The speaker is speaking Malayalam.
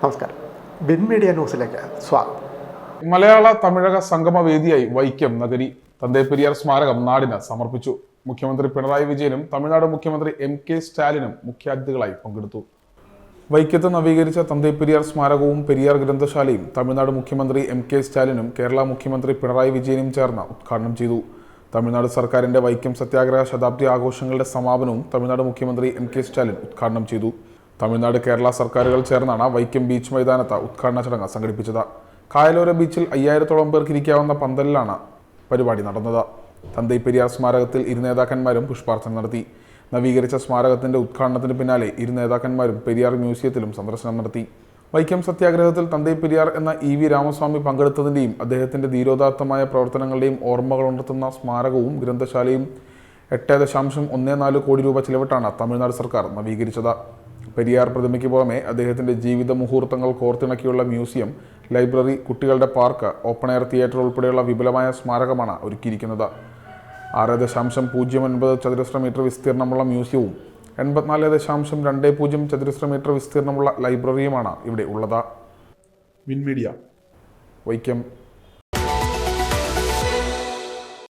നമസ്കാരം. ബിൻ മീഡിയ ന്യൂസിലേക്ക് സ്വാഗതം. മലയാള തമിഴക സംഗമവേദിയായി വൈക്കം നഗരി തന്തേപ്പെരിയാർ സ്മാരകം നാടിന് സമർപ്പിച്ചു. മുഖ്യമന്ത്രി പിണറായി വിജയനും തമിഴ്നാട് മുഖ്യമന്ത്രി എം കെ സ്റ്റാലിനും മുഖ്യാതിഥികളായി പങ്കെടുത്തു. വൈക്കത്ത് നവീകരിച്ച തന്തേപ്പെരിയാർ സ്മാരകവും പെരിയാർ ഗ്രന്ഥശാലയും തമിഴ്നാട് മുഖ്യമന്ത്രി എം കെ സ്റ്റാലിനും കേരള മുഖ്യമന്ത്രി പിണറായി വിജയനും ചേർന്ന് ഉദ്ഘാടനം ചെയ്തു. തമിഴ്നാട് സർക്കാരിന്റെ വൈക്കം സത്യാഗ്രഹ ശതാബ്ദി ആഘോഷങ്ങളുടെ സമാപനവും തമിഴ്നാട് മുഖ്യമന്ത്രി എം കെ സ്റ്റാലിൻ ഉദ്ഘാടനം ചെയ്തു. തമിഴ്നാട് കേരള സർക്കാരുകൾ ചേർന്നാണ് വൈക്കം ബീച്ച് മൈതാനത്ത് ഉദ്ഘാടന ചടങ്ങ് സംഘടിപ്പിച്ചത്. കായലോര ബീച്ചിൽ അയ്യായിരത്തോളം പേർക്ക് ഇരിക്കാവുന്ന പന്തലിലാണ് പരിപാടി നടന്നത്. തന്തൈ പെരിയാർ സ്മാരകത്തിൽ ഇരു നേതാക്കന്മാരും പുഷ്പാർച്ചന നടത്തി. നവീകരിച്ച സ്മാരകത്തിന്റെ ഉദ്ഘാടനത്തിന് പിന്നാലെ ഇരു നേതാക്കന്മാരും പെരിയാർ മ്യൂസിയത്തിലും സന്ദർശനം നടത്തി. വൈക്കം സത്യാഗ്രഹത്തിൽ തന്തൈ പെരിയാർ എന്ന ഇ വി രാമസ്വാമി പങ്കെടുത്തതിന്റെയും അദ്ദേഹത്തിന്റെ ധീരോദാത്തമായ പ്രവർത്തനങ്ങളുടെയും ഓർമ്മകൾ ഉണർത്തുന്ന സ്മാരകവും ഗ്രന്ഥശാലയും എട്ട് ദശാംശം ഒന്നേ നാല് കോടി രൂപ ചിലവിട്ടാണ് തമിഴ്നാട് സർക്കാർ നവീകരിച്ചത്. പെരിയാർ പ്രതിമയ്ക്ക് പുറമെ അദ്ദേഹത്തിന്റെ ജീവിത മുഹൂർത്തങ്ങൾ കോർത്തിണക്കിയുള്ള മ്യൂസിയം ലൈബ്രറി കുട്ടികളുടെ പാർക്ക് ഓപ്പൺ എയർ തിയേറ്റർ ഉൾപ്പെടെയുള്ള വിപുലമായ സ്മാരകമാണ് ഒരുക്കിയിരിക്കുന്നത്. ആറ് ദശാംശം പൂജ്യം ഒൻപത് ചതുരശ്ര മീറ്റർ വിസ്തീർണമുള്ള മ്യൂസിയവും എൺപത്തിനാല് ദശാംശം രണ്ട് പൂജ്യം ചതുരശ്ര മീറ്റർ വിസ്തീർണമുള്ള ലൈബ്രറിയുമാണ് ഇവിടെ ഉള്ളത്. മിൻമീഡിയ. വൈക്കം